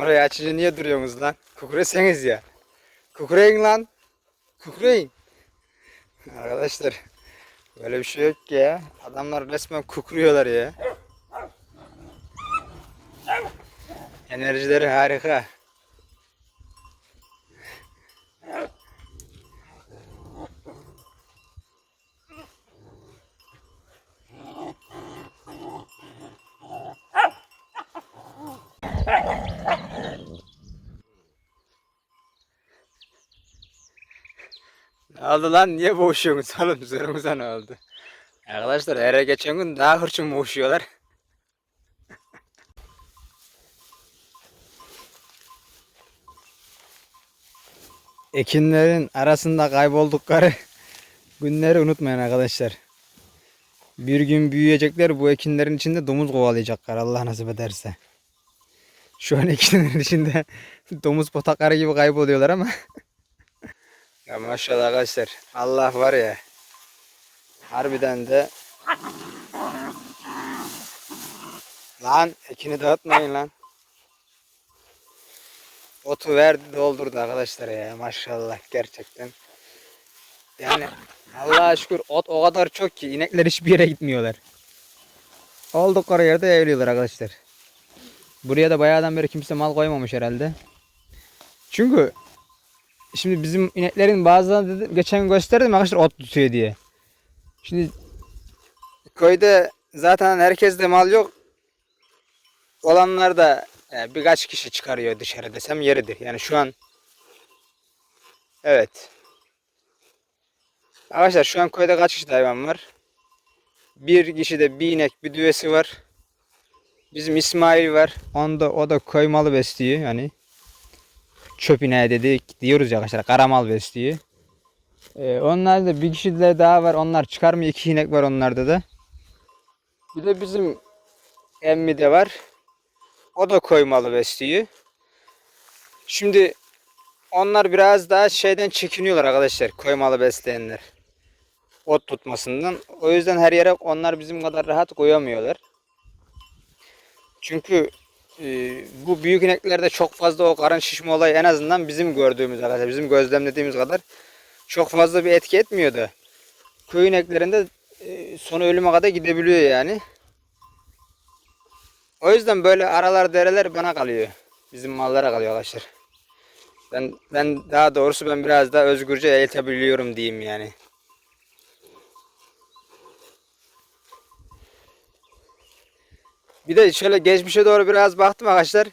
Kamerayı açınca niye duruyorsunuz lan? Kukureseniz ya. Kukureyin lan. Kukureyin. Arkadaşlar böyle bir şey yok ki ya. Adamlar resmen kukuruyorlar ya. Enerjileri harika. Oldu lan? Niye boğuşuyorsunuz oğlum? Üzerimize ne oldu? Arkadaşlar her geçen gün daha hırçın boğuşuyorlar. Ekinlerin arasında kayboldukları günleri unutmayın arkadaşlar. Bir gün büyüyecekler bu ekinlerin içinde domuz kovalayacaklar Allah nasip ederse. Şu an ekinlerin içinde domuz potakları gibi kayboluyorlar ama Ya maşallah arkadaşlar. Allah var ya. Harbiden de Lan ekini dağıtmayın lan. Otu verdi doldurdu arkadaşlar ya maşallah gerçekten. Yani Allah'a şükür ot o kadar çok ki inekler hiçbir yere gitmiyorlar. Oldukları yerde evliyorlar arkadaşlar. Buraya da bayağıdan beri kimse mal koymamış herhalde. Çünkü Şimdi bizim ineklerin bazılarını dedim, geçen gösterdim arkadaşlar ot tutuyor diye. Şimdi köyde zaten herkeste mal yok. Olanlar da e, birkaç kişi çıkarıyor dışarı desem yeridir. Yani şu an evet. Arkadaşlar şu an köyde kaç kişi hayvan var? Bir kişi de bir inek bir düvesi var. Bizim İsmail var. Onda o da köy malı besliyor yani çöp ineği dedik diyoruz ya arkadaşlar karamal besliyor. Ee, onlar da bir kişi de daha var onlar çıkarmıyor iki inek var onlarda da. Bir de bizim emmi de var. O da koymalı besliyor. Şimdi onlar biraz daha şeyden çekiniyorlar arkadaşlar koymalı besleyenler. Ot tutmasından. O yüzden her yere onlar bizim kadar rahat koyamıyorlar. Çünkü ee, bu büyük ineklerde çok fazla o karın şişme olayı en azından bizim gördüğümüz arkadaşlar bizim gözlemlediğimiz kadar çok fazla bir etki etmiyordu. Köy ineklerinde e, sonu ölüme kadar gidebiliyor yani. O yüzden böyle aralar dereler bana kalıyor. Bizim mallara kalıyor arkadaşlar. Ben ben daha doğrusu ben biraz daha özgürce eğitebiliyorum diyeyim yani. Bir de şöyle geçmişe doğru biraz baktım arkadaşlar.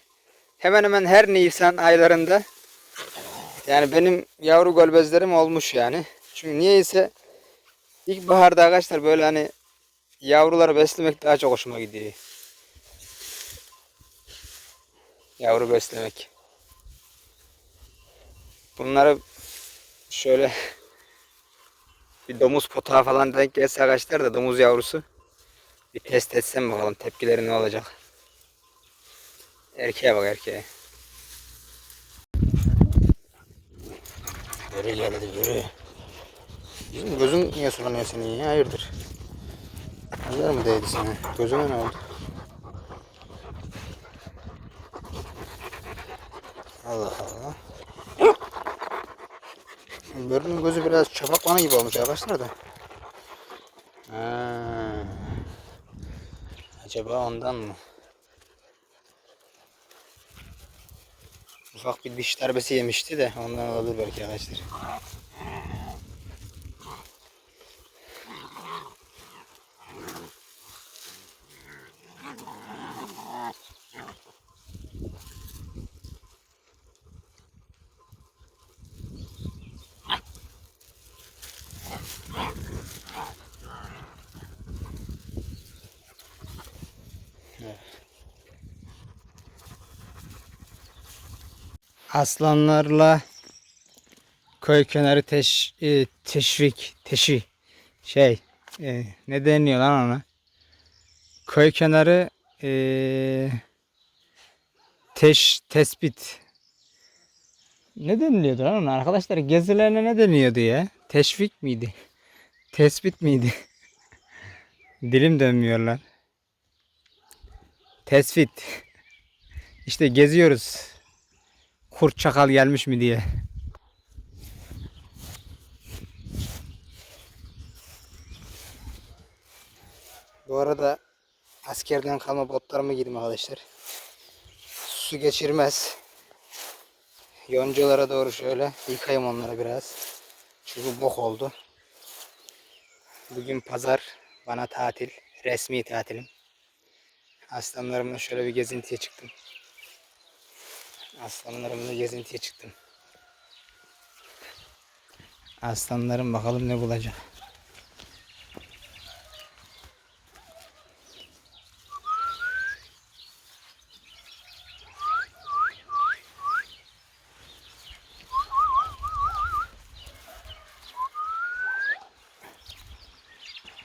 Hemen hemen her Nisan aylarında yani benim yavru golbezlerim olmuş yani. Çünkü niyeyse ilkbaharda arkadaşlar böyle hani yavruları beslemek daha çok hoşuma gidiyor. Yavru beslemek. Bunları şöyle bir domuz potağı falan denk gelse arkadaşlar da domuz yavrusu. Bir test etsem bakalım tepkileri ne olacak. Erkeğe bak erkeğe. Yürü geldi yürü. Bizim gözün niye sulanıyor senin ya? Hayırdır? Neler mi değdi sana? Gözüne ne oldu? Allah Allah. Börünün gözü biraz çapaklanı gibi olmuş arkadaşlar da. Ha. Acaba ondan mı? Ufak bir diş darbesi yemişti de ondan olabilir belki arkadaşlar. Aslanlarla köy kenarı teş, e, teşvik, teşi şey e, ne deniyor lan ona? Köy kenarı e, teş, tespit ne deniliyordu lan ona? Arkadaşlar gezilerine ne deniyordu ya? Teşvik miydi? Tespit miydi? Dilim dönmüyor lan. Tespit. İşte geziyoruz kurt çakal gelmiş mi diye. Bu arada askerden kalma botlarımı giydim arkadaşlar. Su geçirmez. Yoncalara doğru şöyle yıkayayım onları biraz. Çünkü bok oldu. Bugün pazar bana tatil. Resmi tatilim. Aslanlarımla şöyle bir gezintiye çıktım. Aslanlarımla gezintiye çıktım. Aslanlarım bakalım ne bulacak.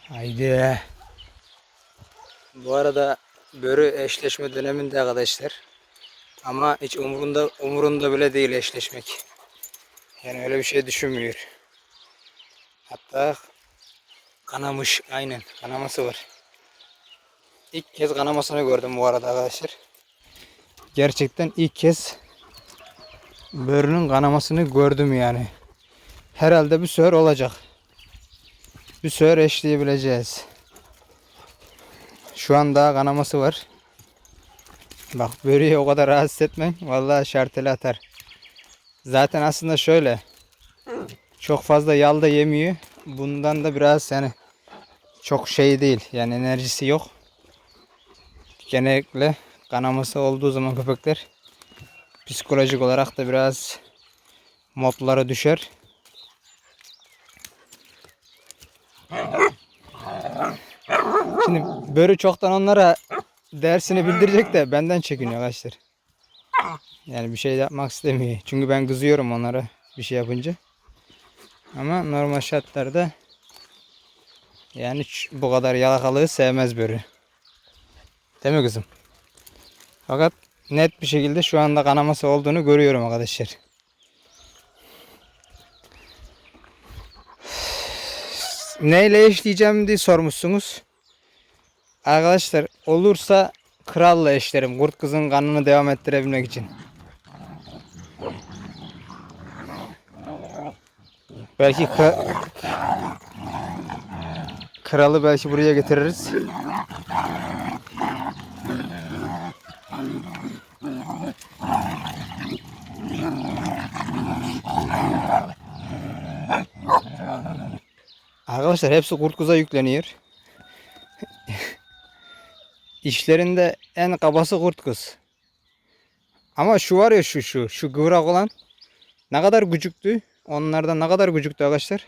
Haydi. Bu arada börü eşleşme döneminde arkadaşlar. Ama hiç umurunda umurunda bile değil eşleşmek. Yani öyle bir şey düşünmüyor. Hatta kanamış aynen kanaması var. İlk kez kanamasını gördüm bu arada arkadaşlar. Gerçekten ilk kez börünün kanamasını gördüm yani. Herhalde bir sefer olacak. Bir sefer eşleyebileceğiz. Şu an daha kanaması var. Bak böreği o kadar rahatsız etmeyin. Vallahi şarteli atar. Zaten aslında şöyle. Çok fazla yal da yemiyor. Bundan da biraz yani çok şey değil. Yani enerjisi yok. Genellikle kanaması olduğu zaman köpekler psikolojik olarak da biraz modları düşer. Şimdi börü çoktan onlara dersini bildirecek de benden çekiniyor arkadaşlar. Yani bir şey yapmak istemiyor. Çünkü ben kızıyorum onlara bir şey yapınca. Ama normal şartlarda yani bu kadar yalakalığı sevmez börü. Değil mi kızım? Fakat net bir şekilde şu anda kanaması olduğunu görüyorum arkadaşlar. Neyle eşleyeceğim diye sormuşsunuz. Arkadaşlar olursa kralla eşlerim. Kurt kızın kanını devam ettirebilmek için. Belki kra- kralı belki buraya getiririz. Arkadaşlar hepsi kurt kıza yükleniyor. İşlerinde en kabası kurt kız. Ama şu var ya şu şu şu kıvrak olan ne kadar gücüktü. Onlardan ne kadar gücüktü arkadaşlar.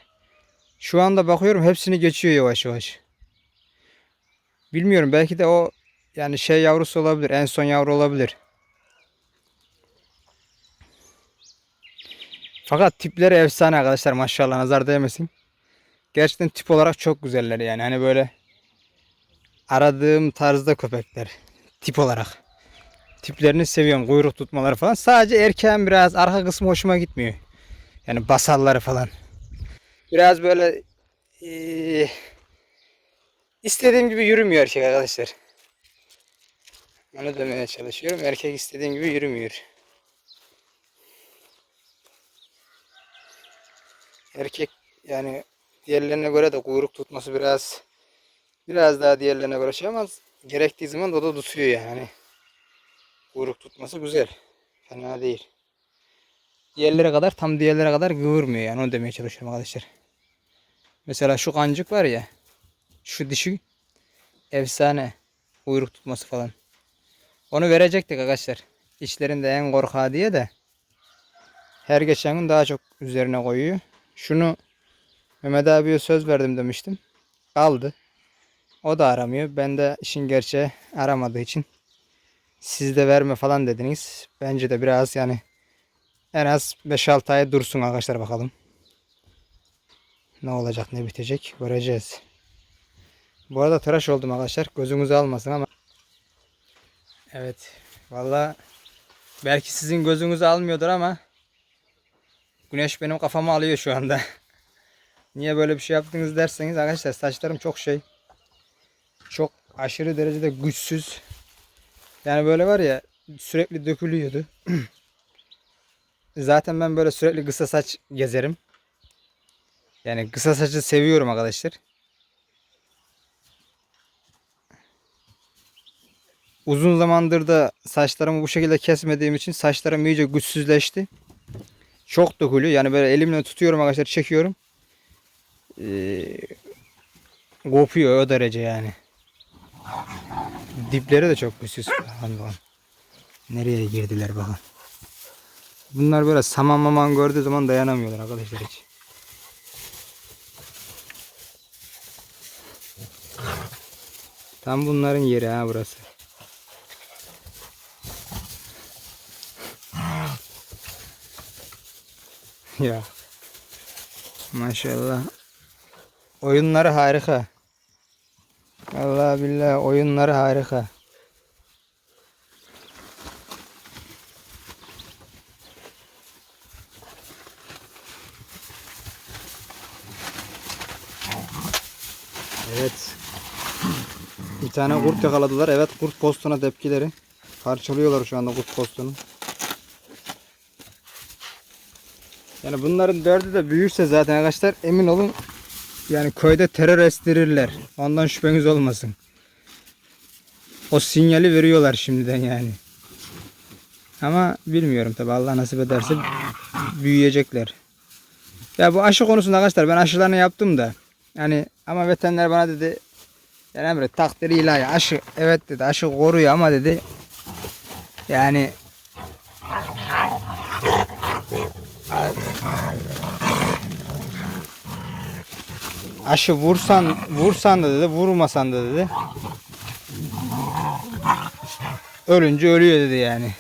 Şu anda bakıyorum hepsini geçiyor yavaş yavaş. Bilmiyorum belki de o yani şey yavrusu olabilir. En son yavru olabilir. Fakat tipleri efsane arkadaşlar maşallah nazar değmesin. Gerçekten tip olarak çok güzeller yani. Hani böyle aradığım tarzda köpekler. Tip olarak. Tiplerini seviyorum. Kuyruk tutmaları falan. Sadece erkeğin biraz arka kısmı hoşuma gitmiyor. Yani basalları falan. Biraz böyle eee, istediğim gibi yürümüyor erkek arkadaşlar. Onu demeye çalışıyorum. Erkek istediğim gibi yürümüyor. Erkek yani diğerlerine göre de kuyruk tutması biraz biraz daha diğerlerine göre şey ama gerektiği zaman o da tutuyor yani. Kuyruk tutması güzel. Fena değil. Diğerlere kadar tam diğerlere kadar kıvırmıyor yani onu demeye çalışıyorum arkadaşlar. Mesela şu kancık var ya. Şu dişi efsane. Kuyruk tutması falan. Onu verecektik arkadaşlar. İşlerinde en korkağı diye de her geçen gün daha çok üzerine koyuyor. Şunu Mehmet abiye söz verdim demiştim. Kaldı. O da aramıyor. Ben de işin gerçeği aramadığı için siz de verme falan dediniz. Bence de biraz yani en az 5-6 ay dursun arkadaşlar bakalım. Ne olacak ne bitecek göreceğiz. Bu arada tıraş oldum arkadaşlar. Gözünüzü almasın ama. Evet. Valla belki sizin gözünüzü almıyordur ama güneş benim kafamı alıyor şu anda. Niye böyle bir şey yaptınız derseniz arkadaşlar saçlarım çok şey. Çok aşırı derecede güçsüz. Yani böyle var ya sürekli dökülüyordu. zaten ben böyle sürekli kısa saç gezerim. Yani kısa saçı seviyorum arkadaşlar. Uzun zamandır da saçlarımı bu şekilde kesmediğim için saçlarım iyice güçsüzleşti. Çok dökülüyor. Yani böyle elimle tutuyorum arkadaşlar çekiyorum. Ee, kopuyor o derece yani. Dipleri de çok güçsüz. Bakın bakın. Nereye girdiler bakın. Bunlar böyle saman maman gördüğü zaman dayanamıyorlar arkadaşlar hiç. Tam bunların yeri ha burası. ya. Maşallah. Oyunları harika. Allah billah oyunları harika. Evet. Bir tane kurt yakaladılar. Evet kurt postuna tepkileri. Parçalıyorlar şu anda kurt postunu. Yani bunların dördü de büyürse zaten arkadaşlar emin olun yani köyde terör estirirler. Ondan şüpheniz olmasın. O sinyali veriyorlar şimdiden yani. Ama bilmiyorum tabi Allah nasip ederse büyüyecekler. Ya bu aşı konusunda arkadaşlar ben aşılarını yaptım da yani ama veteriner bana dedi yani Emre takdiri ilahi aşı evet dedi aşı koruyor ama dedi yani aşı vursan vursan da dedi vurmasan da dedi ölünce ölüyor dedi yani.